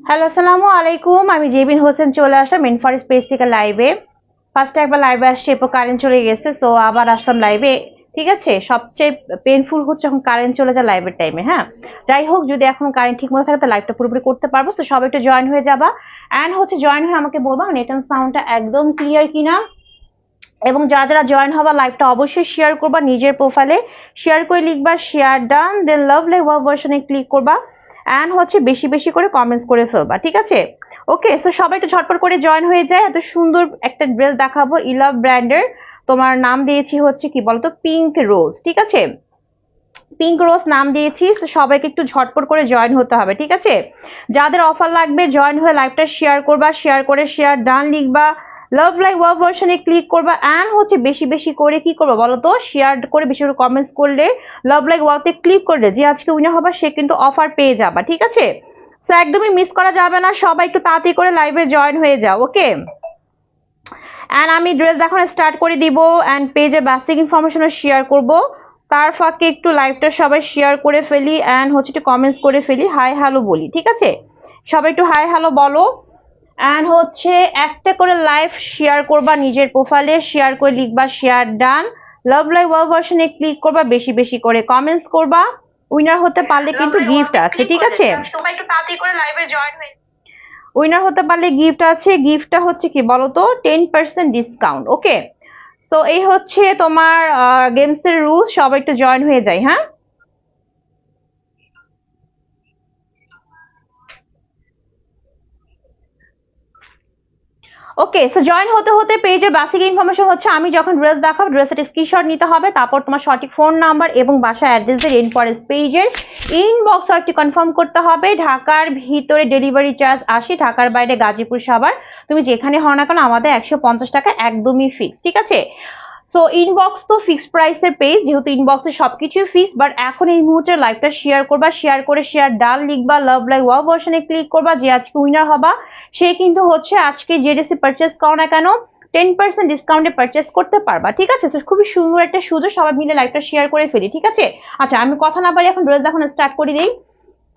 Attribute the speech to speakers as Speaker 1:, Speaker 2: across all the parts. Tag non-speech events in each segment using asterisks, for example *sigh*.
Speaker 1: Hello আসসালামু আলাইকুম আমি জেবিন হোসেন চলে আসলাম ইনফার স্পেস থেকে লাইভে ফার্স্টে একবার লাইভে আসছে, এরপর কারেন্ট চলে গেছে সো আবার আসলাম লাইভে ঠিক আছে? সবচেয়ে পেনফুল হচ্ছে যখন কারেন্ট চলে যায় লাইভের টাইমে হ্যাঁ? যাই হোক, যদি এখন কারেন্ট ঠিক মতো থাকে তো লাইভটা পুরোপুরি করতে পারব। তো সবাই একটু জয়েন হয়ে যাবা। অ্যান্ড হচ্ছে জয়েন হয়ে আমাকে বলবা নেট অ্যান্ড সাউন্ডটা একদম ক্লিয়ার কিনা। এবং যারা যারা জয়েন হবা লাইভটা অবশ্যই শেয়ার করবা নিজের প্রোফাইলে শেয়ার করে লিখবা শেয়ার ডান দেন লাভ ওয়াব ভার্সনে ক্লিক করবা। অ্যান্ড হচ্ছে বেশি বেশি করে কমেন্টস করে ফেলবা, ঠিক আছে? ওকে সো সবাই একটু ঝটপট করে জয়েন হয়ে যায়। এত সুন্দর একটা ড্রেস দেখাবো ইলাভ ব্র্যান্ডের তোমার নাম দিয়েছি হচ্ছে কি বলতো? পিঙ্ক রোজ ঠিক আছে? পিঙ্ক রোজ নাম দিয়েছি, সবাইকে একটু ঝটপট করে জয়েন হতে হবে, ঠিক আছে? যাদের অফার লাগবে জয়েন হয়ে লাইভটা শেয়ার করবা শেয়ার করে শেয়ার ডান লিখবা লাভ লাইক ওয়াব ভার্সনে ক্লিক করবা অ্যান্ড হচ্ছে বেশি বেশি করে কি করব বলো তো শেয়ার করে বেশি করে কমেন্টস করলে লাভ লাইক ওয়াতে ক্লিক করলে যে আজকে উইনার হবে, সে কিন্তু অফার পেয়ে যাবা, ঠিক আছে? সো একদমই মিস করা যাবে না, সবাই একটু তাড়াতাড়ি করে লাইভে জয়েন হয়ে যাও ওকে অ্যান্ড আমি ড্রেস দেখানো স্টার্ট করে দিব অ্যান্ড পেজে বেসিক ইনফরমেশনও শেয়ার করব। তার ফাঁকে একটু লাইভটা সবাই শেয়ার করে ফেলি অ্যান্ড হচ্ছে একটু কমেন্টস করে ফেলি হাই হ্যালো বলি ঠিক আছে? সবাই একটু হাই হ্যালো বলো। অ্যান্ড হচ্ছে একটা করে লাইভ শেয়ার করবা নিজের প্রোফাইলে শেয়ার করে লিখবা শেয়ার ডান লাভ লাইভ ওয়াল ভার্সনে ক্লিক করবা বেশি বেশি করে কমেন্টস করবা। উইনার হতে পারলে কিন্তু গিফট আছে ঠিক আছে?
Speaker 2: তোমরা একটু তাড়াতাড়ি করে লাইভে জয়েন হয়ে
Speaker 1: উইনার হতে পারলে গিফট আছে। গিফটটা হচ্ছে কি বলতো? Ten percent discount okay so এই হচ্ছে তোমার গেমসের রুলস সবাই একটু জয়েন হয়ে যায় হ্যাঁ? ওকে সো জয়েন হতে হতে পেজে বেসিক ইনফরমেশন হচ্ছে, আমি যখন ড্রেস দেখাবো ড্রেসের স্ক্রিনশট নিতে হবে, তারপর তোমার সঠিক ফোন নাম্বার এবং বাসা অ্যাড্রেস দিয়ে ইনফরেন্স পেজের ইনবক্স একটি কনফার্ম করতে হবে। ঢাকার ভিতরে ডেলিভারি চার্জ আসে, ঢাকার বাইরে গাজীপুর সাভার। তুমি যেখানে হও না কেন, আমাদের একশো পঞ্চাশ টাকা একদমই ফিক্স ঠিক আছে? সো ইনবক্স তো ফিক্সড প্রাইসের পেজ যেহেতু ইনবক্সে সবকিছুই ফিক্স বাট এখন এই মুহূর্তে লাইভটা শেয়ার করবা শেয়ার করে শেয়ার ডাল লিখবা লাভ লাইক ওয়াও ভার্সনে ক্লিক করবা, যে আজকে উইনার হবা, সে কিন্তু হচ্ছে আজকে যে ড্রেসে পারচেস করো না কেন টেন পার্সেন্ট ডিসকাউন্টে পারচেস করতে পারবা, ঠিক আছে? খুবই সুন্দর একটা সুযোগ, সবাই মিলে লাইভটা শেয়ার করে ফেলি, ঠিক আছে? আচ্ছা আমি কথা না পারি এখন ড্রেস দেখানো স্টার্ট করে দিই।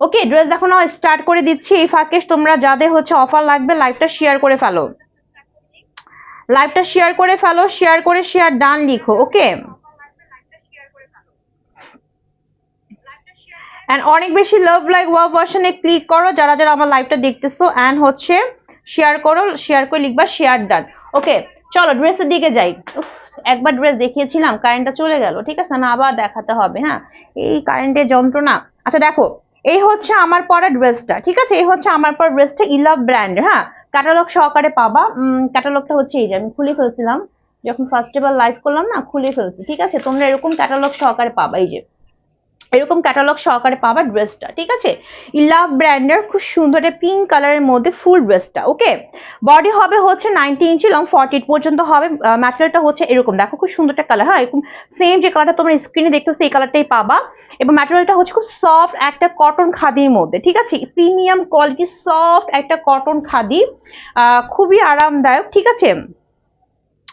Speaker 1: ওকে ড্রেস দেখানো স্টার্ট করে দিচ্ছি, এই ফাঁকে তোমরা যাদের হচ্ছে অফার লাগবে লাইভটা শেয়ার করে ফেলো। লাইভটা শেয়ার করে ফেলো শেয়ার করে শেয়ার ডান লিখো ওকে অ্যান্ড অনেক বেশি লাভ লাইক ওয়াব ভার্সনে ক্লিক করো, যারা যারা আমার লাইভটা দেখতেছো অ্যান্ড হচ্ছে শেয়ার করো শেয়ার করে লিখবা শেয়ার ডান ওকে চলো ড্রেসের দিকে যাই। একবার ড্রেস দেখিয়েছিলাম কারেন্টটা চলে গেল, ঠিক আছে? না, আবার দেখাতে হবে হ্যাঁ? এই কারেন্টের যন্ত্রণা। আচ্ছা দেখো, এই হচ্ছে আমার পরা ড্রেসটা ঠিক আছে? এই হচ্ছে আমার পরা ড্রেসটা ইলাভ ব্র্যান্ড হ্যাঁ? ক্যাটালগ সহকারে পাবা। ক্যাটালগটা হচ্ছে এই যে, আমি খুলে ফেলছিলাম। যখন ফার্স্ট এবার লাইভ করলাম না, খুলে ফেলছি। ঠিক আছে? তোমরা এরকম ক্যাটালগ সহকারে পাবা, এই যে। এরকম ক্যাটালগ সহকারে পাবা ড্রেসটা ঠিক আছে? ইলাভ ব্র্যান্ডের খুব সুন্দর পিঙ্ক কালারের মধ্যে ফুল ড্রেসটা ওকে বডি হবে হচ্ছে নাইনটি ইঞ্চি লং ফর্টি পর্যন্ত হবে ম্যাটেরিয়ালটা হচ্ছে এরকম। দেখো খুব সুন্দর একটা কালার হ্যাঁ? এরকম সেম যে কালারটা তোমরা স্ক্রিনে দেখতেছো সেই কালারটাই পাবা। এবং ম্যাটেরিয়ালটা হচ্ছে খুব সফট একটা কটন খাদির মধ্যে, ঠিক আছে? প্রিমিয়াম কোয়ালিটি সফট একটা কটন খাদি খুবই আরামদায়ক, ঠিক আছে?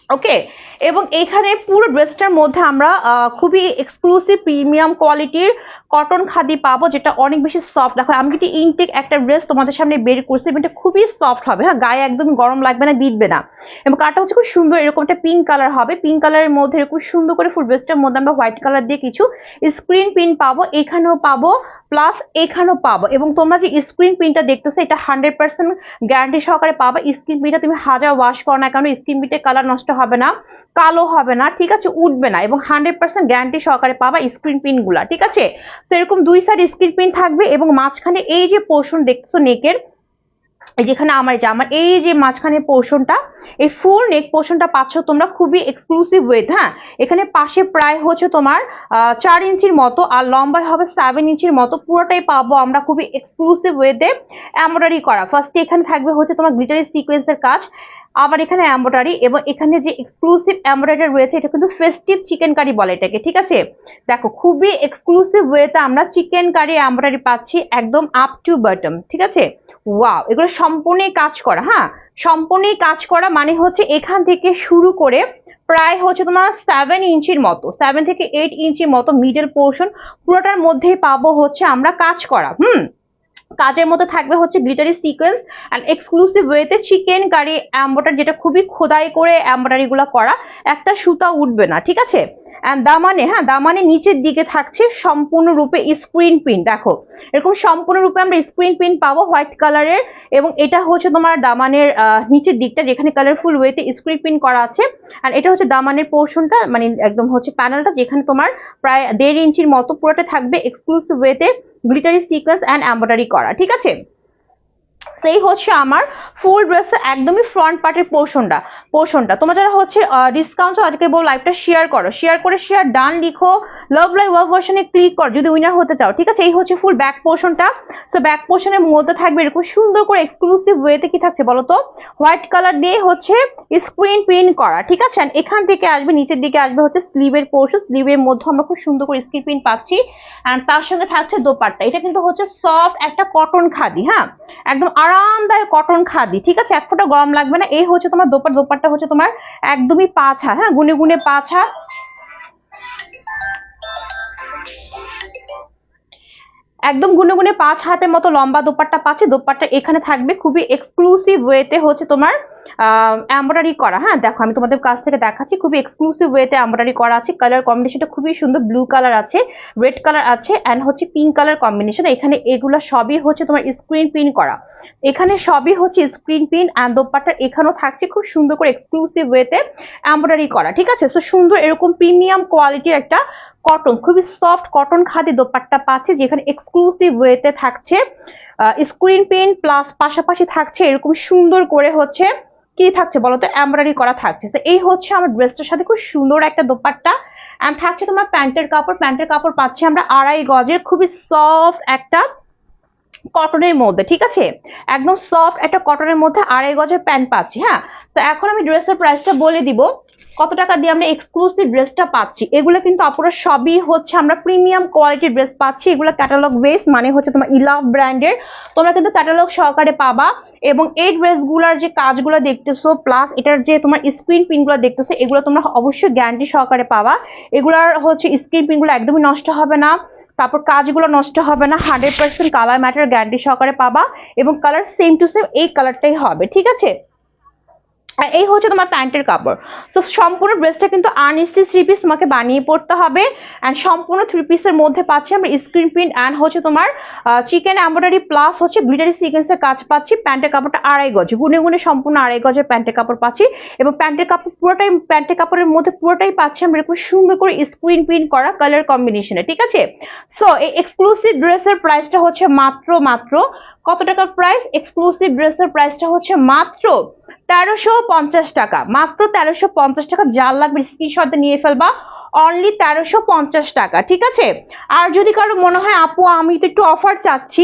Speaker 1: ওকে এবং এখানে পুরো ড্রেসটার মধ্যে আমরা খুবই এক্সক্লুসিভ প্রিমিয়াম কোয়ালিটির কটন খাদি পাবো, যেটা অনেক বেশি সফট দেখো, আমি কিন্তু ইনটেক একটা ড্রেস তোমাদের সামনে বের করছি এবং এটা খুবই সফট হবে হ্যাঁ? গায়ে একদম গরম লাগবে না বিধবে না। এবং কালারটা হচ্ছে খুব সুন্দর, এরকম একটা পিঙ্ক কালার হবে। পিঙ্ক কালারের মধ্যে এরকম সুন্দর করে ফুল ড্রেসটার মধ্যে আমরা হোয়াইট কালার দিয়ে কিছু স্ক্রিন পিন পাবো, এখানেও পাবো প্লাস এখানেও পাবো। এবং তোমরা যে স্ক্রিন প্রিন্টটা দেখতেছো, এটা হান্ড্রেড পার্সেন্ট গ্যারান্টি সহকারে পাবা। স্ক্রিন প্রিন্টটা তুমি হাজার ওয়াশ করো না কেন স্ক্রিন প্রিন্টের কালার নষ্ট হবে না, কালো হবে না, ঠিক আছে? উঠবে না। এবং হান্ড্রেড পার্সেন্ট গ্যারান্টি সহকারে পাবা স্ক্রিন প্রিন্টগুলা, ঠিক আছে? সেরকম দুই সাইড স্ক্রিন প্রিন্ট থাকবে এবং মাঝখানে এই যে পোর্শন দেখছ নেকের যেখানে আমার জামার এই যে মাঝখানে পোর্শনটা এই ফুল নেক পোর্শনটা পাচ্ছ তোমরা খুবই এক্সক্লুসিভ ওয়েথ হ্যাঁ? এখানে পাশে প্রায় হচ্ছে তোমার চার ইঞ্চির মতো আর লম্বায় হবে সেভেন ইঞ্চির মতো, পুরোটাই পাবো আমরা খুবই এক্সক্লুসিভ ওয়েতে এমব্রয়ডারি করা। ফার্স্টে এখানে থাকবে হচ্ছে তোমার গ্লিটারি সিকোয়েন্সের কাজ। আবার এখানে এমব্রয়ডারি এবং এখানে যে এক্সক্লুসিভ এমব্রয়ডারি রয়েছে, এটা কিন্তু ফেস্টিভ চিকেন কারি বলে এটাকে, ঠিক আছে? দেখো, খুবই এক্সক্লুসিভ ওয়েতে আমরা চিকেন কারি এমব্রয়ডারি পাচ্ছি একদম আপ টু বটম ঠিক আছে? ওয়াও এগুলো সম্পূর্ণই কাজ করা হ্যাঁ? সম্পূর্ণই কাজ করা মানে হচ্ছে এখান থেকে শুরু করে প্রায় হচ্ছে তোমার সেভেন ইঞ্চির মতো সেভেন থেকে এইট ইঞ্চির মতো মিডল পোর্শন পুরোটার মধ্যেই পাবো হচ্ছে আমরা কাজ করা, হুম? কাজের মধ্যে থাকবে হচ্ছে গ্লিটারি সিকোয়েন্স অ্যান্ড এক্সক্লুসিভ ওয়েতে চিকেন কারি অ্যাম্বোটার যেটা খুবই খোদাই করে এম্ব্রয়ডারি গুলো করা, একটা সুতা উঠবে না, ঠিক আছে? দামানে হ্যাঁ দামানে নিচের দিকে থাকছে সম্পূর্ণরূপে স্ক্রিন প্রিন্ট দেখো। এরকম সম্পূর্ণরূপে আমরা স্ক্রিন প্রিন্ট পাবো হোয়াইট কালারের এবং এটা হচ্ছে তোমার দামানের নিচের দিকটা যেখানে কালারফুল ওয়েতে স্ক্রিন প্রিন্ট করা আছে। আর এটা হচ্ছে দামানের পোর্শনটা মানে একদম হচ্ছে প্যানেলটা যেখানে তোমার প্রায় দেড় ইঞ্চির মতো পুরোটা থাকবে এক্সক্লুসিভ ওয়েতে গ্লিটারি সিকোয়েন্স অ্যান্ড এম্ব্রয়ডারি করা, ঠিক আছে? সেই হচ্ছে আমার ফুল ড্রেসের একদমই ফ্রন্ট পার্টের পোর্শনটা পোর্শনটা তোমরা যারা হচ্ছে ডিসকাউন্ট আজকে বল লাইভটা শেয়ার করো শেয়ার করে শেয়ার ডান লিখো লাভ লাইভ ওয়ার্ক ভার্সনে ক্লিক কর, যদি উইনার হতে চাও, ঠিক আছে? এই হচ্ছে ফুল ব্যাক পোর্শনটা সো ব্যাক পোর্শনের মধ্যে থাকবে এরকম সুন্দর করে এক্সক্লুসিভ ওয়েতে কি থাকছে বলো তো? হোয়াইট কালার দিয়ে হচ্ছে স্ক্রিন প্রিন্ট করা, ঠিক আছে? এখান থেকে আসবে, নিচের দিকে আসবে হচ্ছে স্লিভের পোর্শন স্লিভের মধ্যে আমরা খুব সুন্দর করে স্ক্রিন প্রিন্ট পাচ্ছি। আর তার সঙ্গে থাকছে দোপাট্টা, এটা কিন্তু হচ্ছে সফট একটা কটন খাদি হ্যাঁ? একদম আরামদায়ক কটন খাদি, ঠিক আছে? এক ফোঁটা গরম লাগবে না। এই হচ্ছে তোমার দোপাট দোপারটা হচ্ছে তোমার একদমই পাছা হ্যাঁ? গুনে গুনে পাঁচ একদম গুনে গুনে পাঁচ হাতের মতো লম্বা দোপাট্টা পাচ্ছে। দোপাট্টা এখানে থাকবে খুবই এক্সক্লুসিভ ওয়েতে হচ্ছে তোমার এমব্রয়ডারি করা। হ্যাঁ দেখো, আমি তোমাদের কাছ থেকে দেখাচ্ছি, খুবই এক্সক্লুসিভ ওয়েতে এমব্রয়ডারি করা আছে। কালার কম্বিনেশনটা খুবই সুন্দর ব্লু কালার আছে রেড কালার আছে অ্যান্ড হচ্ছে পিঙ্ক কালার কম্বিনেশন এখানে এগুলো সবই হচ্ছে তোমার স্ক্রিন প্রিন্ট করা। এখানে সবই হচ্ছে স্ক্রিন প্রিন্ট অ্যান্ড দোপাট্টার এখানেও থাকছে খুব সুন্দর করে এক্সক্লুসিভ ওয়েতে এমব্রয়ডারি করা, ঠিক আছে? সো সুন্দর এরকম প্রিমিয়াম কোয়ালিটির একটা কটন খুবই সফট কটন খাদি দোপাট্টা পাচ্ছে, যেখানে এক্সক্লুসিভ ওয়েতে থাকছে। স্ক্রিন প্রিন্ট প্লাস পাশাপাশি থাকছে এরকম সুন্দর করে হচ্ছে কি থাকছে বলো তো? এমব্রয়ডারি করা থাকছে। এই হচ্ছে আমার ড্রেসটার সাথে খুব সুন্দর একটা দোপাট্টা। অ্যান্ড থাকছে তোমার প্যান্টের কাপড়। প্যান্টের কাপড় পাচ্ছি আমরা আড়াই গজের, খুবই সফট একটা কটনের মধ্যে, ঠিক আছে? একদম সফট একটা কটনের মধ্যে আড়াই গজের প্যান্ট পাচ্ছি হ্যাঁ? তো এখন আমি ড্রেসের প্রাইসটা বলে দিব। কত টাকা দিয়ে আমরা এক্সক্লুসিভ ড্রেসটা পাচ্ছি? এগুলো কিন্তু আপুরা সবই হচ্ছে আমরা প্রিমিয়াম কোয়ালিটির ড্রেস পাচ্ছি। এগুলো ক্যাটালগ বেস মানে হচ্ছে তোমার ইলাভ ব্র্যান্ডের তোমরা কিন্তু ক্যাটালগ সহকারে পাবা এবং এই ড্রেসগুলোর যে কাজগুলো দেখতেছো প্লাস এটার যে তোমার স্ক্রিন প্রিন্টগুলো দেখতেছো, এগুলো তোমরা অবশ্যই গ্যারান্টি সহকারে পাবা। এগুলার হচ্ছে স্ক্রিন প্রিন্টগুলো একদমই নষ্ট হবে না। তারপর কাজগুলো নষ্ট হবে না। Hundred percent colour matter guarantee সহকারে পাবা এবং কালার সেম টু সেম এই কালারটাই হবে, ঠিক আছে? আর এই হচ্ছে তোমার প্যান্টের কাপড়। সো সম্পূর্ণ ড্রেসটা কিন্তু আনস্টিচ থ্রি পিস তোমাকে বানিয়ে পড়তে হবে। অ্যান্ড সম্পূর্ণ থ্রি পিসের মধ্যে পাচ্ছি আমরা স্ক্রিন প্রিন্ট অ্যান্ড হচ্ছে তোমার চিকেন এম্ব্রয়ডারি প্লাস হচ্ছে গ্লিটারি সিকোয়েন্সের কাজ পাচ্ছি। প্যান্টের কাপড়টা আড়াই গজ, গুনে গুনে সম্পূর্ণ আড়াই গজের প্যান্টের কাপড় পাচ্ছি। এবং প্যান্টের কাপড় পুরোটাই, প্যান্টের কাপড়ের মধ্যে পুরোটাই পাচ্ছি আমরা এরকম সুন্দর করে স্ক্রিন প্রিন্ট করা কালার কম্বিনেশনে ঠিক আছে? সো এই এক্সক্লুসিভ ড্রেসের প্রাইসটা হচ্ছে মাত্র মাত্র, কত টাকার প্রাইস এক্সক্লুসিভ ড্রেসের প্রাইসটা হচ্ছে মাত্র তেরোশো পঞ্চাশ টাকা। মাত্র তেরোশো পঞ্চাশ টাকা যার লাগবে স্ক্রিনশট নিয়ে ফেলবা। অনলি তেরোশো পঞ্চাশ টাকা, ঠিক আছে? আর যদি কারও মনে হয়, আপু, আমি তো একটু অফার চাচ্ছি।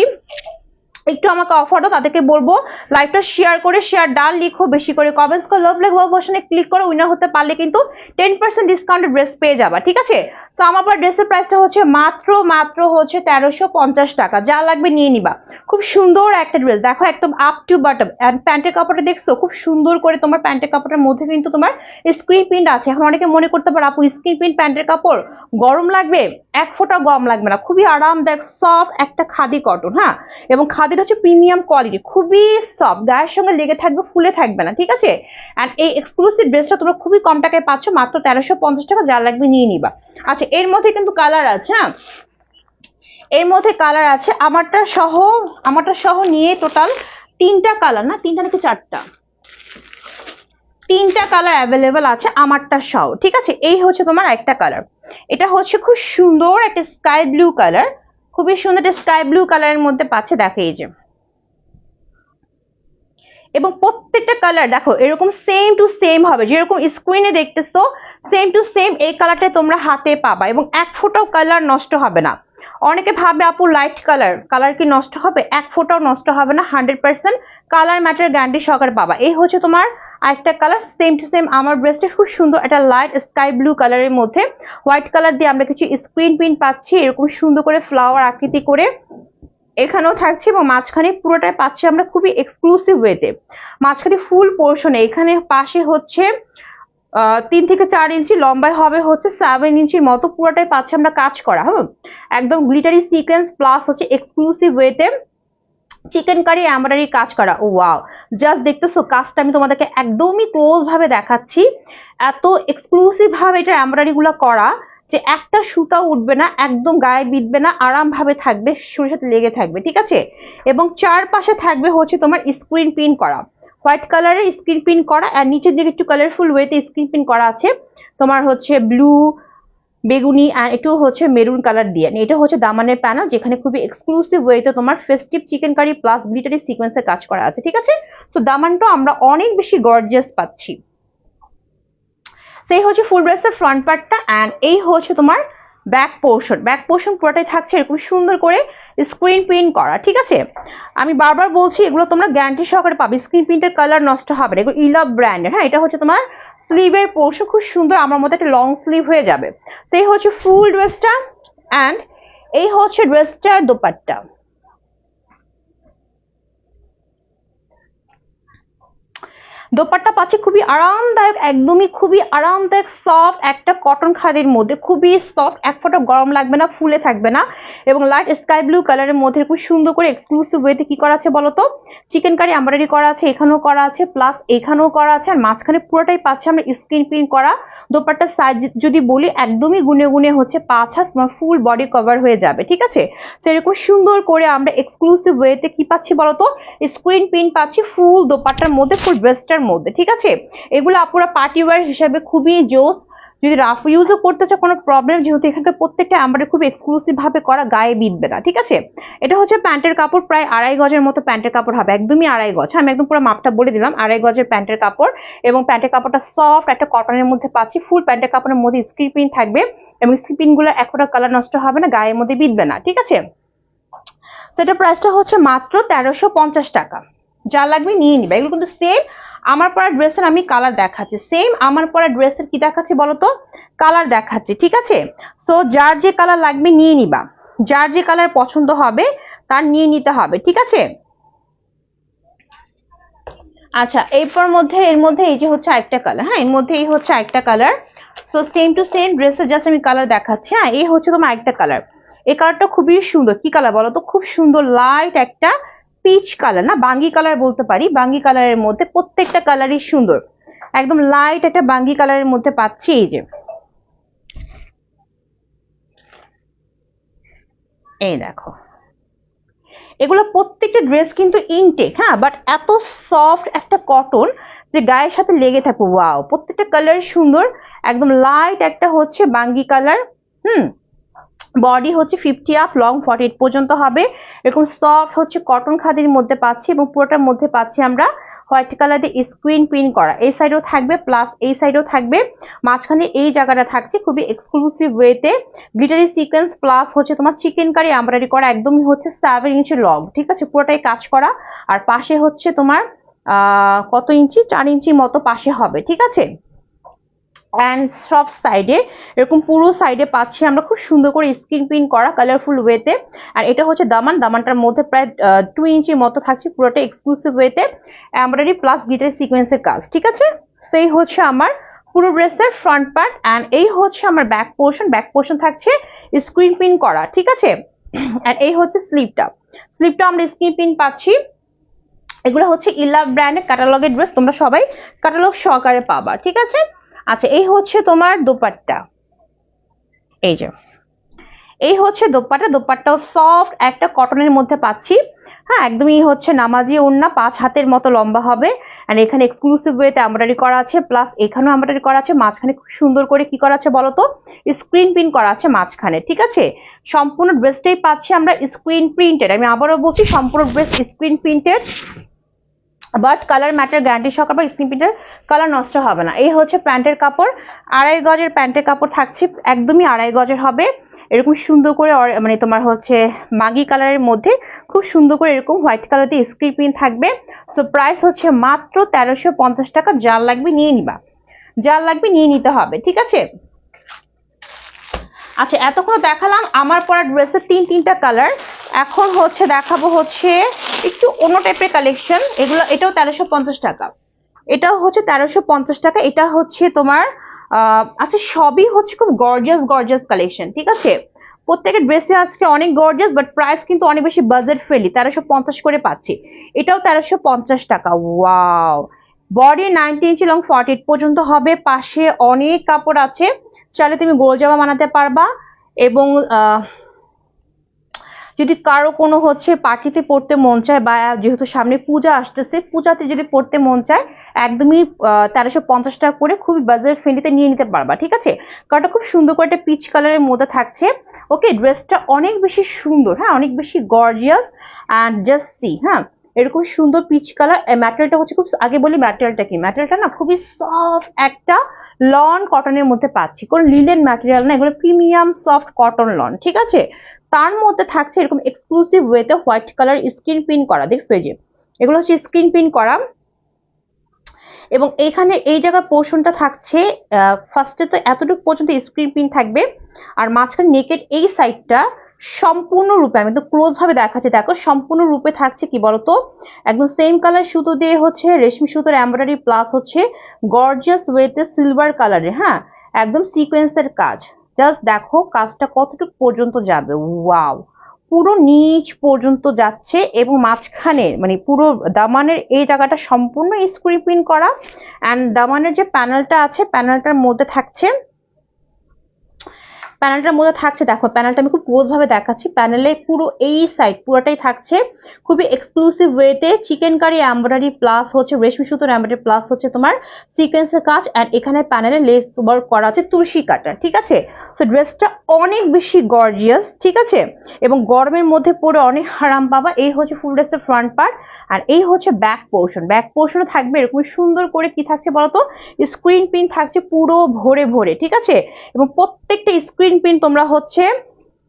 Speaker 1: একটু আমাকে অফার দাও, তাদেরকে বলব। লাইভটা শেয়ার করে শেয়ার ডান লিখো, বেশি করে কমেন্টস করে। লাভ ওয়ার্ক ভার্সনে ক্লিক করে উইনার হতে পারলে কিন্তু টেন পার্সেন্ট ডিসকাউন্টের ড্রেস পেয়ে যাবা, ঠিক আছে? সো আমার ড্রেসের প্রাইসটা হচ্ছে মাত্র মাত্র হচ্ছে তেরোশো পঞ্চাশ টাকা। যা লাগবে নিয়ে নিবা। খুব সুন্দর একটা ড্রেস দেখো একদম আপ টু বটম প্যান্টের কাপড়টা দেখছ? খুব সুন্দর করে তোমার প্যান্টের কাপড়ের মধ্যে কিন্তু তোমার স্ক্রিন প্রিন্ট আছে। এখন অনেকে মনে করতে পারো, আপু স্ক্রিন প্রিন্ট প্যান্টের কাপড় গরম লাগবে? এক ফোঁটা গরম লাগবে না। খুবই আরামদায়ক সফট একটা খাদি কটন হ্যাঁ? এবং খাদিটা হচ্ছে প্রিমিয়াম কোয়ালিটি খুবই সফট গায়ের সঙ্গে লেগে থাকবে, ফুলে থাকবে না, ঠিক আছে? অ্যান্ড এই এক্সক্লুসিভ ড্রেসটা তোমরা খুবই কম টাকায় পাচ্ছ, মাত্র তেরোশো পঞ্চাশ টাকা, যা লাগবে নিয়ে নিবা। আচ্ছা এর মধ্যে কিন্তু কালার আছে হ্যাঁ? এর মধ্যে কালার আছে, আমারটা সহ আমারটা সহ নিয়ে টোটাল তিনটা কালার না? তিনটা নাকি চারটা? তিনটা কালার অ্যাভেলেবেল আছে, আমারটা সহ, ঠিক আছে? এই হচ্ছে তোমার একটা কালার এটা হচ্ছে খুব সুন্দর একটা স্কাই ব্লু কালার খুবই সুন্দর একটা স্কাই ব্লু কালারের মধ্যে পাচ্ছে, দেখে এই যে। এবং প্রত্যেকটা কালার দেখো, এরকম সেম টু সেম হবে। যেরকম স্ক্রিনে দেখতেছো সেম টু সেম এই কালারটা তোমরা হাতে পাবা এবং এক ফোঁটাও কালার নষ্ট হবে না। অনেকে ভাবে, আপু লাইট কালার কালার কি নষ্ট হবে? এক ফোঁটাও নষ্ট হবে না hundred percent colour matter guarantee সহকারে পাবা। এই হচ্ছে তোমার আরেকটা কালার সেম টু সেম আমার ব্রেস্টে খুব সুন্দর একটা লাইট স্কাই ব্লু কালারের মধ্যে। হোয়াইট কালার দিয়ে আমরা কিছু স্ক্রিন প্রিন্ট পাচ্ছি, এরকম সুন্দর করে ফ্লাওয়ার আকৃতি করে। এখানেও থাকছে এবং মাঝখানে পুরোটাই পাচ্ছি আমরা খুবই এক্সক্লুসিভ ওয়েতে মাঝখানে ফুল পোর্শনে এখানে পাশে হচ্ছে তিন থেকে চার ইঞ্চি, লম্বায় হবে হচ্ছে সেভেন ইঞ্চির মতো পুরোটাই পাচ্ছি আমরা কাজ করা হ্যাঁ একদম গ্লিটারি সিকোয়েন্স প্লাস হচ্ছে এক্সক্লুসিভ ওয়েতে চিকেন কারি এমব্রয়ডারি কাজ করা, ও ওয়াও জাস্ট দেখতেছো কাজটা আমি তোমাদেরকে একদমই ক্লোজ ভাবে দেখাচ্ছি। এত এক্সক্লুসিভ ভাবে এটা এমব্রয়ডারি গুলো করা যে একটা সুতাও উঠবে না, একদম গায়ে বিঁধবে না আরাম ভাবে থাকবে শরীরের সাথে লেগে থাকবে, ঠিক আছে? এবং চারপাশে থাকবে হচ্ছে তোমার স্ক্রিন পিন করা। হোয়াইট কালারের স্ক্রিন পিন করা আর নিচের দিকে একটু কালারফুল ওয়েতে স্ক্রিন পিন করা আছে। তোমার হচ্ছে ব্লু বেগুনি আর একটু হচ্ছে মেরুন কালার দিয়ে। এটা হচ্ছে দামানের প্যানা যেখানে খুবই এক্সক্লুসিভ ওয়েতে তোমার festive chikankari plus glittery সিকোয়েন্সের কাজ করা আছে, ঠিক আছে? সো দামানটা আমরা অনেক বেশি গর্জিয়াস পাচ্ছি। সেই হচ্ছে ফুল ড্রেসের ফ্রন্ট পার্টটা অ্যান্ড এই হচ্ছে তোমার ব্যাক পোর্শন ব্যাক পোর্শন পুরোটাই থাকছে এরকম সুন্দর করে স্ক্রিন প্রিন্ট করা, ঠিক আছে? আমি বারবার বলছি এগুলো তোমরা গ্যারান্টি সহকারে পাবে। স্ক্রিন প্রিন্টের কালার নষ্ট হবে এগুলো ইলাভ ব্র্যান্ডের হ্যাঁ? এটা হচ্ছে তোমার স্লিভের পোর্শন খুব সুন্দর আমার মধ্যে একটা লং স্লিভ হয়ে যাবে। সেই হচ্ছে ফুল ড্রেসটা অ্যান্ড এই হচ্ছে ড্রেসটার দোপাট্টা। দোপাট্টা পাচ্ছি খুবই আরামদায়ক, একদমই খুবই আরামদায়ক সফট একটা কটন খাদির মধ্যে, খুবই সফট এক ফোঁটা গরম লাগবে না, ফুলে থাকবে না এবং লাইট স্কাই ব্লু কালারের মধ্যে খুব সুন্দর করে এক্সক্লুসিভ ওয়েতে কি করা আছে বলতো? চিকেন কারি এমব্রয়ডারি করা আছে, এখানেও করা আছে প্লাস এখানেও করা আছে, আর মাঝখানে পুরোটাই পাচ্ছে আমরা স্ক্রিন প্রিন্ট করা। দোপাট্টার সাইজ যদি বলি, একদমই গুনে গুনে হচ্ছে পাঁচ হাত ফুল বডি কভার হয়ে যাবে, ঠিক আছে? সেরকম সুন্দর করে আমরা এক্সক্লুসিভ ওয়েতে কি পাচ্ছি বলতো? স্ক্রিন প্রিন্ট পাচ্ছি ফুল দোপাট্টার মধ্যে ফুল ড্রেসটার মধ্যে ঠিক আছে? এগুলো আপুরা পার্টি ওয়্যার হিসাবে খুবই জোস। যদি রাফ ইউজও করতে চাও কোনো প্রবলেম যেহেতু এখানকার প্রত্যেকটা আমাদের খুব এক্সক্লুসিভ ভাবে করা গায়ে বিঁধবে না ঠিক আছে? এটা হচ্ছে প্যান্টের কাপড় প্রায় আড়াই গজের মতো প্যান্টের কাপড় হবে। একদমই আড়াই গজ। হ্যাঁ, আমি একদম পুরো মাপটা বলে দিলাম। আড়াই গজের প্যান্টের কাপড় এবং প্যান্টের কাপড়টা সফট একটা কটনের মধ্যে পাচ্ছি। ফুল প্যান্টের কাপড়ের মধ্যে স্ক্রিপিন থাকবে এবং স্ক্রিন প্রিন্টগুলো একটা কালার নষ্ট হবে না গায়ের মধ্যে বিঁধবে না ঠিক আছে? সেটা প্রাইসটা হচ্ছে মাত্র তেরোশো টাকা। যা লাগবে নিয়ে নিবে। এগুলো কিন্তু সেম আমার পরা ড্রেসের আমি কালার দেখাচ্ছি। সেম আমার পরা ড্রেসের কি দেখাচ্ছি বলতো? কালার দেখাচ্ছি, ঠিক আছে? সো যার যে কালার লাগবে নিয়ে নিবা। যার যে কালার পছন্দ হবে, তার নিয়ে নিতে হবে, ঠিক আছে? আচ্ছা এরপর মধ্যে, এর মধ্যে এই যে হচ্ছে একটা কালার হ্যাঁ? এর মধ্যে এই হচ্ছে একটা colour so same to same ড্রেসের জাস্ট আমি কালার দেখাচ্ছি হ্যাঁ? এই হচ্ছে তোমার একটা কালার এই কালারটা খুবই সুন্দর। কি কালার বলো তো খুব সুন্দর লাইট একটা পিচ কালার না, বাঙ্গি কালার বলতে পারি। বাঙ্গি কালারের মধ্যে প্রত্যেকটা কালারই সুন্দর। একদম লাইট একটা বাঙ্গি কালারের মধ্যে পাচ্ছি এই যে। এই দেখো। এগুলো প্রত্যেকটা ড্রেস কিন্তু ইনটেক হ্যাঁ বাট এত সফট একটা কটন যে গায়ের সাথে লেগে থাকবে ওয়াও প্রত্যেকটা কালার সুন্দর। একদম লাইট একটা হচ্ছে বাঙ্গি কালার হুম বডি হচ্ছে fifty up long forty eight পর্যন্ত হবে। এরকম সফট হচ্ছে কটন খাদির মধ্যে পাচ্ছি এবং পুরোটার মধ্যে পাচ্ছি আমরা হোয়াইট কালার দিয়ে স্ক্রিন প্রিন্ট করা। এই সাইডেও থাকবে প্লাস এই সাইডেও থাকবে। মাঝখানে এই জায়গাটা থাকছে খুবই এক্সক্লুসিভ ওয়েতে গ্লিটারি সিকোয়েন্স প্লাস হচ্ছে তোমার চিকেন কারি এমব্রয়ডারি করা একদমই হচ্ছে সেভেন ইঞ্চি লং ঠিক আছে? পুরোটাই কাজ করা। আর পাশে হচ্ছে তোমার কত ইঞ্চি চার ইঞ্চির মতো পাশে হবে, ঠিক আছে? অ্যান্ড সব সাইডে এরকম পুরো সাইডে পাচ্ছি আমরা। খুব সুন্দর করে স্ক্রিন প্রিন্ট করা কালারফুল ওয়েতে আর এটা হচ্ছে দামান। দামানটার মধ্যে প্রায় টু ইঞ্চির মতো থাকছে পুরোটা এক্সক্লুসিভ ওয়েতে এমব্রয়ডারি প্লাস গিটার সিকোয়েন্সের কাজ, ঠিক আছে? সেই হচ্ছে আমার পুরো ড্রেসের ফ্রন্ট পার্ট অ্যান্ড এই হচ্ছে আমার ব্যাক পোর্শন ব্যাক পোর্শন থাকছে স্ক্রিন প্রিন্ট করা, ঠিক আছে? *clears throat* আর এই হচ্ছে স্লিপটা স্লিপটা আমরা স্ক্রিন প্রিন্ট পাচ্ছি। এগুলো হচ্ছে ইলা ব্র্যান্ডের ক্যাটালগের ড্রেস তোমরা সবাই ক্যাটালগ সহকারে পাবা, ঠিক আছে? আচ্ছা এই হচ্ছে তোমার দোপাট্টা। এই যে। এই হচ্ছে দোপাট্টা। দোপাট্টাও সফট একটা কটনের মধ্যে পাচ্ছি। হ্যাঁ একদমই হচ্ছে নামাজি ওড়না, পাঁচ হাতের মতো লম্বা হবে। আর এখানে এক্সক্লুসিভ ওয়েতে এমব্রয়ডারি করা আছে। প্লাস এখানেও এমব্রয়ডারি করা আছে। মাঝখানে খুব সুন্দর করে কি করা আছে বলতো স্ক্রিন প্রিন্ট করা আছে মাঝখানে, ঠিক আছে? সম্পূর্ণ ড্রেসটাই পাচ্ছি আমরা স্ক্রিন প্রিন্টেড আমি আবারও বলছি, সম্পূর্ণ dress screen printed but colour matter guarantee সহকারে বা স্ক্রিন প্রিন্টের কালার নষ্ট হবে না। এই হচ্ছে প্যান্টের কাপড়। আড়াই গজের প্যান্টের কাপড় থাকছে, একদমই আড়াই গজের হবে। এরকম সুন্দর করে মানে তোমার হচ্ছে মাগি কালারের মধ্যে খুব সুন্দর করে এরকম হোয়াইট কালার দিয়ে স্ক্রিন প্রিন্ট থাকবে। সো প্রাইস হচ্ছে মাত্র তেরোশো টাকা। যার লাগবে নিয়ে নিবা। যার লাগবে নিয়ে নিতে হবে, ঠিক আছে? আচ্ছা এতক্ষণ দেখালাম আমার পরা ড্রেসের তিন, তিনটা কালার এখন হচ্ছে দেখাবো হচ্ছে একটু অন্য টাইপের কালেকশন এগুলো, এটাও তেরোশো পঞ্চাশ টাকা। এটাও হচ্ছে তেরোশো পঞ্চাশ টাকা। এটা হচ্ছে তোমার আচ্ছা সবই হচ্ছে খুব গর্জিয়াস গর্জিয়াস কালেকশন ঠিক আছে? প্রত্যেকের ড্রেসে আজকে অনেক গর্জিয়াস বাট প্রাইস কিন্তু অনেক বেশি বাজেট ফ্রেন্ডলি তেরোশো পঞ্চাশ করে পাচ্ছি। এটাও তেরোশো পঞ্চাশ টাকা। Wow body ninety inch long forty পর্যন্ত হবে। পাশে অনেক কাপড় আছে। চাইলে তুমি গোল জামা বানাতে পারবা এবং যদি কারও কোনো হচ্ছে পার্টিতে পড়তে মন চায় বা যেহেতু সামনে পূজা আসতেছে, পূজাতে যদি পড়তে মন চায়, একদমই তেরোশো পঞ্চাশ টাকা করে খুবই বাজার ফ্রেন্ডলিতে নিয়ে নিতে পারবা, ঠিক আছে? কারণটা খুব সুন্দর করে একটা পিচ কালারের মধ্যে থাকছে। ওকে ড্রেসটা অনেক বেশি সুন্দর হ্যাঁ অনেক বেশি গর্জিয়াস অ্যান্ড জাস্ট সি হ্যাঁ? এরকম সুন্দর পিচ কালার ম্যাটেরিয়ালটা হচ্ছে খুব আগে বলি ম্যাটেরিয়ালটা কি? ম্যাটেরিয়ালটা না খুবই সফট একটা লন কটনের মধ্যে পাচ্ছি। কোন লিলেন ম্যাটেরিয়াল না, এগুলো প্রিমিয়াম সফট কটন লন ঠিক আছে? তার মধ্যে থাকছে এরকম এক্সক্লুসিভ ওয়েতে হোয়াইট কালার স্ক্রিন প্রিন্ট করা, দেখছ এই যে? এগুলো হচ্ছে স্ক্রিন প্রিন্ট করা। এবং এইখানে এই জায়গার পোর্শনটা থাকছে ফার্স্টে তো এতটুকু পর্যন্ত স্ক্রিন প্রিন্ট থাকবে। আর মাঝখানে নেকের এই সাইডটা সম্পূর্ণরূপে, আমি তো ক্লোজ ভাবে দেখাচ্ছি, দেখো, সম্পূর্ণরূপে থাকছে কি বলতো? একদম সেম কালার সুতো দিয়ে হচ্ছে, রেশমি সুতোর এমব্রয়ডারি প্লাস হচ্ছে গর্জিয়াস ওয়েতে সিলভার কালারের হ্যাঁ? একদম সিকোয়েন্সের কাজ। জাস্ট দেখো, কাজটা কতটুকু পর্যন্ত যাবে? ওয়াও পুরো নিচ পর্যন্ত যাচ্ছে এবং মাঝখানে মানে পুরো দামানের এই জায়গাটা সম্পূর্ণ স্ক্রিন প্রিন্ট করা। অ্যান্ড দামানের যে প্যানেলটা আছে প্যানেলটার মধ্যে থাকছে প্যানেলটার মধ্যে থাকছে, দেখো প্যানেলটা আমি খুব ক্লোজ ভাবে দেখাচ্ছি। প্যানেলে পুরো এই সাইড পুরোটাই থাকছে। খুবই এক্সক্লুসিভ ওয়েতে চিকেন কারি এমব্রয়ডারি প্লাস হচ্ছে রেশমি সুতোর এমব্রয়ডারি প্লাস হচ্ছে তোমার সিকোয়েন্সের কাজ। অ্যান্ড এখানে প্যানেলে লেস ওয়ার্ক করা আছে তুলসী কাটার, ঠিক আছে? সো ড্রেসটা অনেক বেশি গর্জিয়াস ঠিক আছে? এবং গরমের মধ্যে পরে অনেক হারাম পাবা এই হচ্ছে ফুল ড্রেসের ফ্রন্ট পার্ট আর এই হচ্ছে ব্যাক পোর্শন ব্যাক পোর্শনে থাকবে এরকম সুন্দর করে কি থাকছে বলতো? স্ক্রিন প্রিন্ট থাকছে পুরো ভরে ভরে, ঠিক আছে? এবং প্রত্যেকটা স্ক্রিন প্রিন্ট তোমরা হচ্ছে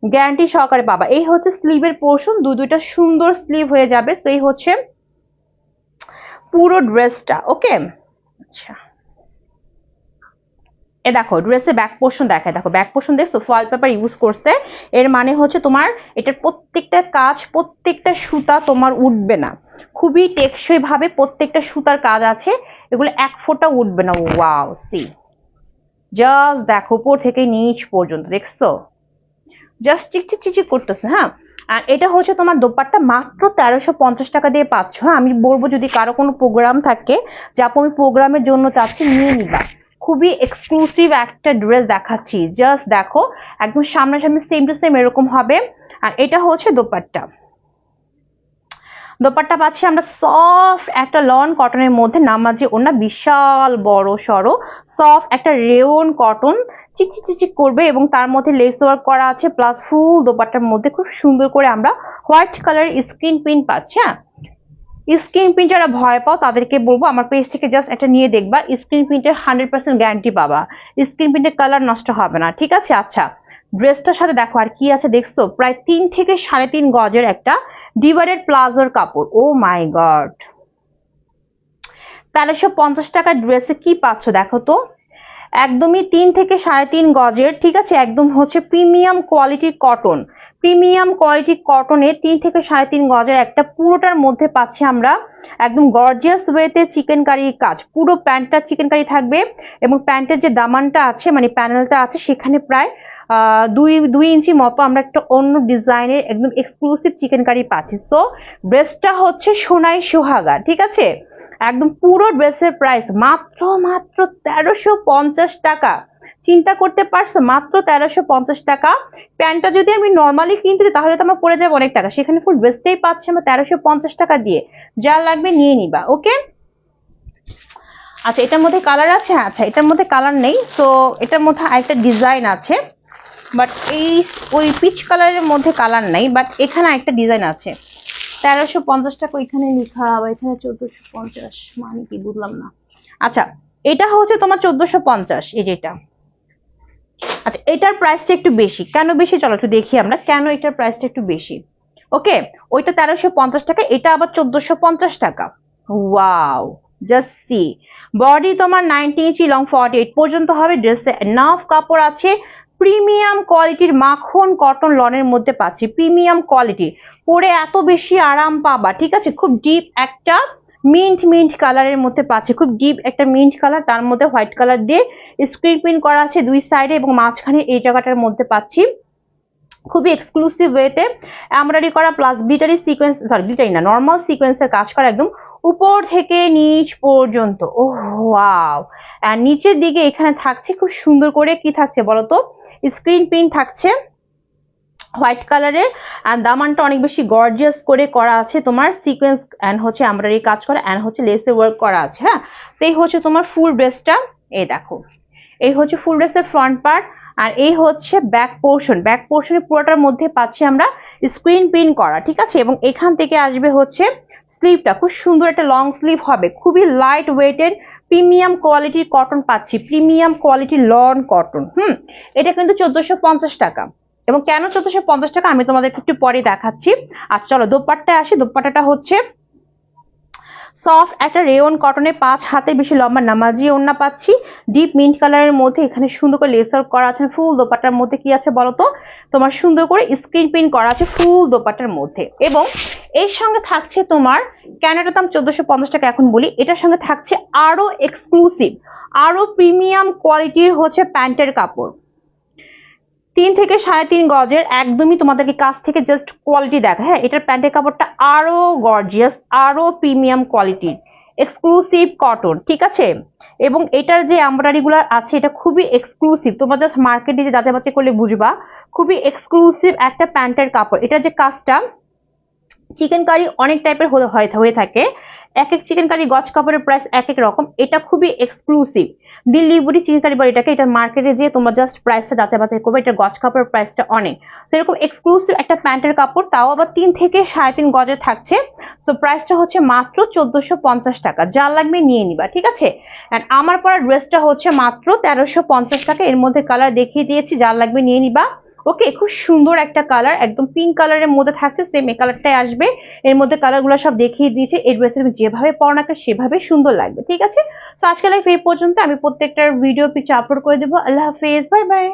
Speaker 1: গ্যারান্টি সহকারে পাবা। এই হচ্ছে স্লিভের পোর্শন দুই দুইটা সুন্দর স্লিভ হয়ে যাবে। সেই হচ্ছে পুরো ড্রেসটা ওকে আচ্ছা। এ দেখো ড্রেসের ব্যাক পোর্শন দেখায়। দেখো ব্যাক পোর্শন দেখছ ফয়েল পেপার ইউজ করছে। এর মানে হচ্ছে তোমার এটার প্রত্যেকটা কাজ, প্রত্যেকটা সুতা তোমার উঠবে না। খুবই টেকসই ভাবে প্রত্যেকটা সুতার কাজ আছে। এগুলো এক ফোঁটা উঠবে না। ওয়াও সি জাস্ট দেখো, উপর থেকে নিচ পর্যন্ত, দেখছ? জাস্ট চিকচিক চিকচিক করতেছে হ্যাঁ? আর এটা হচ্ছে তোমার দোপাট্টা মাত্র তেরোশো পঞ্চাশ টাকা দিয়ে পাচ্ছ হ্যাঁ? আমি বলব যদি কারও কোনো প্রোগ্রাম থাকে, যে আমি প্রোগ্রামের জন্য চাচ্ছি, নিয়ে নিবা। খুবই এক্সক্লুসিভ একটা ড্রেস দেখাচ্ছি। জাস্ট দেখো, একদম সামনাসামনি সেম টু সেম এরকম হবে। আর এটা হচ্ছে দোপাট্টা। দোপাট্টা পাচ্ছি আমরা সফট একটা লন কটনের মধ্যে নামাজি ওনা বিশাল বড় সড়ো সফট একটা রেওন কটন চিচি চিচি করবে এবং তার মধ্যে লেস ওয়ার্ক করা আছে প্লাস ফুল দোপাট্টার মধ্যে খুব সুন্দর করে আমরা হোয়াইট কালারের স্ক্রিন প্রিন্ট পাচ্ছি হ্যাঁ? স্ক্রিন প্রিন্ট যারা ভয় পাও তাদেরকে বলব আমার পেজ থেকে জাস্ট একটা নিয়ে দেখবা স্ক্রিন প্রিন্টের হান্ড্রেড পার্সেন্ট গ্যারান্টি পাবা। স্ক্রিন প্রিন্টের কালার নষ্ট হবে না, ঠিক আছে? আচ্ছা। ড্রেসটার সাথে দেখো আর কি আছে দেখছ? প্রায় তিন থেকে সাড়ে তিন গজের একটা ডিভাইডেড প্লাজোর কাপড়। ও মাই গড তেরোশো পঞ্চাশ টাকার ড্রেসে কি পাচ্ছ দেখো তো? একদমই তিন থেকে সাড়ে তিন গজের, ঠিক আছে? একদম হচ্ছে প্রিমিয়াম কোয়ালিটির কটন প্রিমিয়াম কোয়ালিটির কটনে তিন থেকে সাড়ে তিন গজের একটা পুরোটার মধ্যে পাচ্ছি আমরা একদম গর্জিয়াস ওয়েতে চিকেন কারির কাজ। পুরো প্যান্টটা চিকেন কারি থাকবে এবং প্যান্টের যে দামানটা আছে মানে প্যানেলটা আছে, সেখানে প্রায় দুই দুই ইঞ্চি মতো আমরা একটা অন্য ডিজাইনের একদম এক্সক্লুসিভ চিকেন কারি পাচ্ছি। সো ড্রেসটা হচ্ছে সোনাই সোহাগা ঠিক আছে? একদম পুরো ড্রেসের প্রাইস মাত্র মাত্র তেরোশো পঞ্চাশ টাকা। চিন্তা করতে পারছ? মাত্র তেরোশো পঞ্চাশ টাকা। প্যান্টটা যদি আমি নর্মালি কিনতে দিই, তাহলে তো আমার পড়ে যাবে অনেক টাকা। সেখানে ফুল ড্রেসটাই পাচ্ছি আমরা তেরোশো পঞ্চাশ টাকা দিয়ে। যা লাগবে নিয়ে নিবা ওকে আচ্ছা এটার মধ্যে কালার আছে? হ্যাঁ, আচ্ছা এটার মধ্যে কালার নেই। সো এটার মধ্যে আরেকটা ডিজাইন আছে। বাট এই, ওই পিচ কালারের মধ্যে কালার নাই বাট এখানে একটা ডিজাইন আছে। তেরোশো পঞ্চাশ টাকা ওইখানে লেখা, বা এখানে চোদ্দশো পঞ্চাশ মানে কি বুঝলাম না। আচ্ছা এটা হচ্ছে তোমার চোদ্দশো পঞ্চাশ, এই যেটা। আচ্ছা এটার প্রাইসটা একটু বেশি। কেন বেশি? চলো একটু দেখি আমরা, কেন এটার প্রাইসটা একটু বেশি। ওকে ওইটা তেরোশো পঞ্চাশ টাকা, এটা আবার চোদ্দশো পঞ্চাশ টাকা। ওয়াও জাস্ট বডি তোমার ninety inch long forty eight পর্যন্ত হবে ড্রেসে নাফ কাপড় আছে। প্রিমিয়াম কোয়ালিটির মাখন কটন লনের মধ্যে পাচ্ছি, প্রিমিয়াম কোয়ালিটি। পরে এত বেশি আরাম পাবা, ঠিক আছে? খুব ডিপ একটা মিন্ট মিন্ট কালারের মধ্যে পাচ্ছি, খুব ডিপ একটা মিন্ট কালার তার মধ্যে হোয়াইট কালার দিয়ে স্ক্রিন প্রিন্ট করা আছে দুই সাইডে এবং মাঝখানে এই জায়গাটার মধ্যে পাচ্ছি। খুবই এক্সক্লুসিভ ওয়েতে এমব্রয়ডারি করা plus glittery sequence sorry glittery না নর্মাল সিকোয়েন্সের কাজ করা একদম উপর থেকে নিচ পর্যন্ত। ও ওয়াও আর নিচের দিকে এখানে থাকছে খুব সুন্দর করে কি থাকছে বলতো? স্ক্রিন প্রিন্ট থাকছে হোয়াইট কালারের আর দামানটা অনেক বেশি গর্জিয়াস করে করা আছে তোমার সিকোয়েন্স অ্যান্ড হচ্ছে এমব্রয়ডারি কাজ করা অ্যান্ড হচ্ছে লেসে ওয়ার্ক করা আছে হ্যাঁ? তো এই হচ্ছে তোমার ফুল ড্রেসটা এই দেখো। এই হচ্ছে ফুল ড্রেসের ফ্রন্ট পার্ট আর এই হচ্ছে ব্যাক পোর্শন ব্যাক পোর্শনের পুরোটার মধ্যে পাচ্ছি আমরা স্ক্রিন পিন করা, ঠিক আছে? এবং এখান থেকে আসবে হচ্ছে স্লিভটা খুব সুন্দর একটা লং স্লিভ হবে, খুবই লাইট ওয়েটের প্রিমিয়াম কোয়ালিটির কটন পাচ্ছি প্রিমিয়াম কোয়ালিটির লন কটন হুম? এটা কিন্তু চোদ্দশো টাকা। এবং কেন চোদ্দশো টাকা? আমি তোমাদেরকে একটু পরে দেখাচ্ছি। আচ্ছা চলো, দোপাট্টায় আসি, দোপাট্টাটা হচ্ছে সফট একটা রেওন কটনের পাঁচ হাতের বেশি লম্বা নামাজি ওন্না পাচ্ছি। ডিপ মিন্ট কালারের মধ্যে এখানে সুন্দর করে লেসার করা আছে। ফুল দোপাটার মধ্যে কি আছে বলতো তোমার সুন্দর করে স্ক্রিন প্রিন্ট করা আছে ফুল দোপাটার মধ্যে। এবং এর সঙ্গে থাকছে তোমার এটার দাম চোদ্দশো টাকা এখন বলি। এটার সঙ্গে থাকছে আরও এক্সক্লুসিভ আরও প্রিমিয়াম কোয়ালিটির হচ্ছে প্যান্টের কাপড়। তিন থেকে সাড়ে তিন গজের একদমই তোমাদেরকে কাছ থেকে জাস্ট কোয়ালিটি দেখা। হ্যাঁ এটার প্যান্টের কাপড়টা আরও গর্জিয়াস আরও প্রিমিয়াম কোয়ালিটির এক্সক্লুসিভ কটন ঠিক আছে? এবং এটার যে এমব্রয়ডারি গুলো আছে, এটা খুবই এক্সক্লুসিভ তোমরা জাস্ট মার্কেটে যে যাচাই বাছাই করলে বুঝবা, খুবই এক্সক্লুসিভ একটা প্যান্টের কাপড়। এটার যে কাজটা চিকেন কারি অনেক টাইপের হয়ে থাকে। এক এক চিকেন কারি গজ কাপড়ের প্রাইস এক এক রকম। এটা খুবই এক্সক্লুসিভ দিল্লি বুড়ি চিকেন কারি বড়িটাকে এটা মার্কেটে যেয়ে তোমরা জাস্ট প্রাইসটা যাচাই বাছাই করবে, এটা গজ কাপড়ের প্রাইসটা অনেক। সেরকম এক্সক্লুসিভ একটা প্যান্টের কাপড়, তাও আবার তিন থেকে সাড়ে তিন গজে থাকছে। সো প্রাইসটা হচ্ছে মাত্র চোদ্দশো পঞ্চাশ টাকা। যা লাগবে নিয়ে নিবা, ঠিক আছে? অ্যান্ড আমার পরা ড্রেসটা হচ্ছে মাত্র তেরোশো পঞ্চাশ টাকা। এর মধ্যে কালার দেখিয়ে দিয়েছি, যা লাগবে নিয়ে নিবা। ওকে খুব সুন্দর একটা কালার একদম পিঙ্ক কালারের মধ্যে থাকছে সেম এই কালারটাই আসবে। এর মধ্যে কালারগুলো সব দেখিয়ে দিয়েছে, এই ড্রেসের যেভাবে পড়ানাকে সেভাবে সুন্দর লাগবে, ঠিক আছে? তো আজকে লাইফ এই পর্যন্ত, আমি প্রত্যেকটার ভিডিও পিকচার আপলোড করে দেবো। আল্লাহ হাফেজ বাই বাই